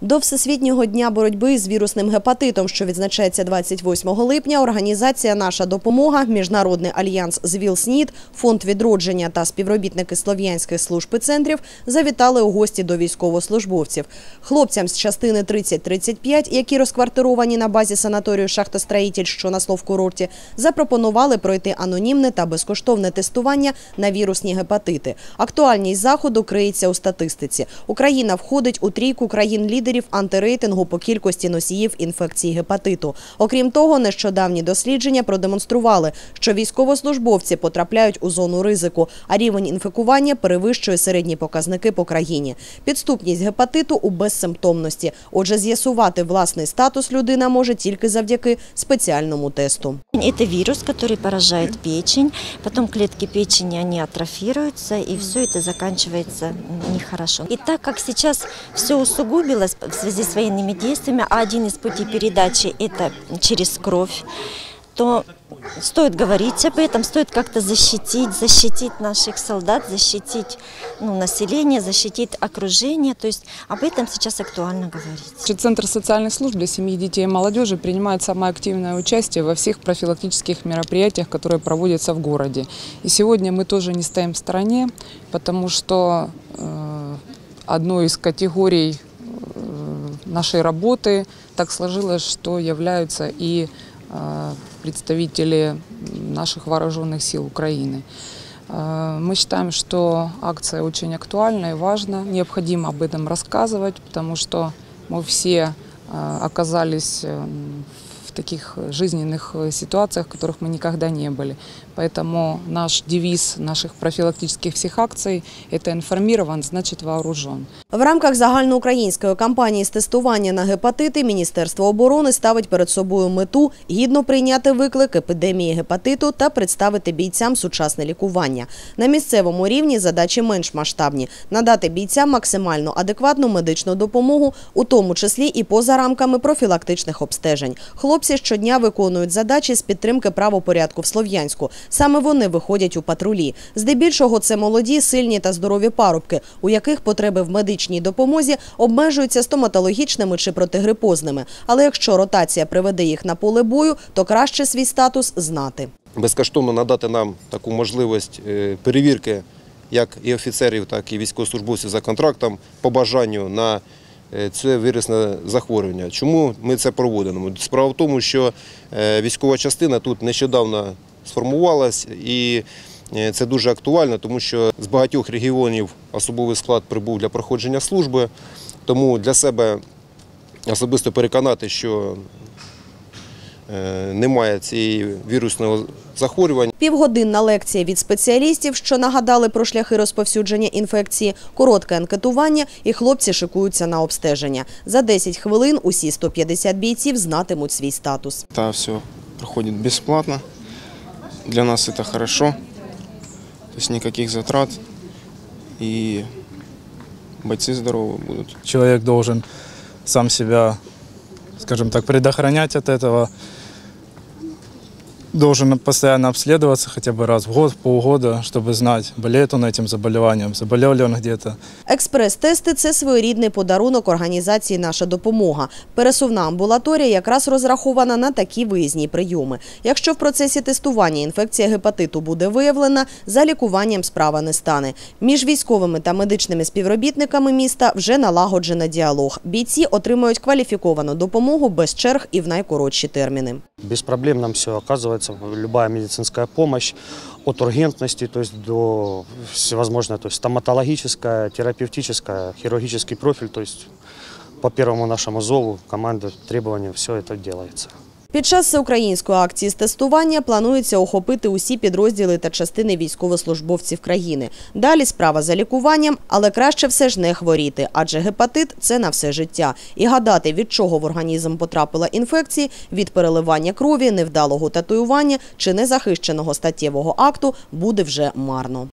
До Всесвітнього дня боротьби з вірусним гепатитом, що відзначається 28 липня, організація Наша допомога, Міжнародний альянс з ВІЛ-СНІД, Фонд відродження та співробітники слов'янських служб і центрів завітали у гості до військовослужбовців. Хлопцям з частини 30-35, які розквартировані на базі санаторію «Шахтостроїтель», що на Словкурорті, запропонували пройти анонімне та безкоштовне тестування на вірусні гепатити. Актуальність заходу криється у статистиці. Україна входить у трійку країн-лідерів антирейтингу по кількості носіїв інфекції гепатиту. Окрім того, нещодавні дослідження продемонстрували, що військовослужбовці потрапляють у зону ризику, а рівень інфікування перевищує середні показники по країні. Підступність гепатиту у безсимптомності. Отже, з'ясувати власний статус людина може тільки завдяки спеціальному тесту. Это вирус, который поражает печень, потом клетки печени, они атрофируются, и все это заканчивается м, нехорошо. И так как сейчас все усугубилось в связи с военными действиями, а один из путей передачи – это через кровь, то стоит говорить об этом, стоит как-то защитить, защитить наших солдат, защитить ну, население, защитить окружение. То есть об этом сейчас актуально говорить. Центр социальных служб для семьи, детей и молодежи принимает самое активное участие во всех профилактических мероприятиях, которые проводятся в городе. И сегодня мы тоже не стоим в стороне, потому что э, одной из категорий нашей работы так сложилось, что являются и э, представители наших вооруженных сил Украины. Э, Мы считаем, что акция очень актуальна и важна. Необходимо об этом рассказывать, потому что мы все э, оказались э, в таких жизненных э, ситуациях, в которых мы никогда не были. Поэтому наш девиз наших профилактических всех акций – это «информирован, значит вооружен». В рамках загальноукраїнської кампанії з тестування на гепатити Міністерство оборони ставить перед собою мету гідно прийняти виклик епідемії гепатиту та представити бійцям сучасне лікування. На місцевому рівні задачі менш масштабні – надати бійцям максимально адекватну медичну допомогу, у тому числі і поза рамками профілактичних обстежень. Хлопці щодня виконують задачі з підтримки правопорядку в Слов'янську. Саме вони виходять у патрулі. Здебільшого це молоді, сильні та здорові парубки, у яких потреби в медичній допомозі обмежуються стоматологічними чи протигрипозними. Але якщо ротація приведе їх на поле бою, то краще свій статус знати. безкоштовно надати нам таку можливість е, перевірки як і офіцерів, так і військовослужбовців за контрактом по бажанню на це вірусне захворювання. Чому ми це проводимо? Справа в тому, що е, військова частина тут нещодавно сформувалась і е, це дуже актуально, тому що з багатьох регіонів особовий склад прибув для проходження служби. Тому для себе особисто переконати, що е, немає цієї вірусного захворювання. Півгодинна лекція від спеціалістів, що нагадали про шляхи розповсюдження інфекції, коротке анкетування і хлопці шикуються на обстеження. За 10 хвилин усі 150 бійців знатимуть свій статус. Это все проходит бесплатно. Для нас это хорошо. То есть никаких затрат. И бойцы здоровы будут. человек должен сам себя, скажем так, предохранять от этого. Должен постоянно обследоваться хотя бы раз в год, полгода, чтобы знать, болеет он этим заболеванием, заболел ли он где-то. Експрес-тести – це своєрідний подарунок організації «Наша допомога». Пересувна амбулаторія якраз розрахована на такі виїзні прийоми. Якщо в процесі тестування інфекція гепатиту буде виявлена, за лікуванням справа не стане. Між військовими та медичними співробітниками міста вже налагоджено діалог. Бійці отримують кваліфіковану допомогу без черг і в найкоротші терміни. Без проблем нам все оказывается, любая медицинская помощь, от ургентности, то есть до всевозможной, то есть стоматологическая, терапевтическая, хирургический профиль, то есть по первому нашему зову, команды, требованию, все это делается. Під час всеукраїнської акції з тестування планується охопити усі підрозділи та частини військовослужбовців країни. Далі справа за лікуванням, але краще все ж не хворіти, адже гепатит – це на все життя. І гадати, від чого в організм потрапила інфекції, від переливання крові, невдалого татуювання чи незахищеного статтєвого акту буде вже марно.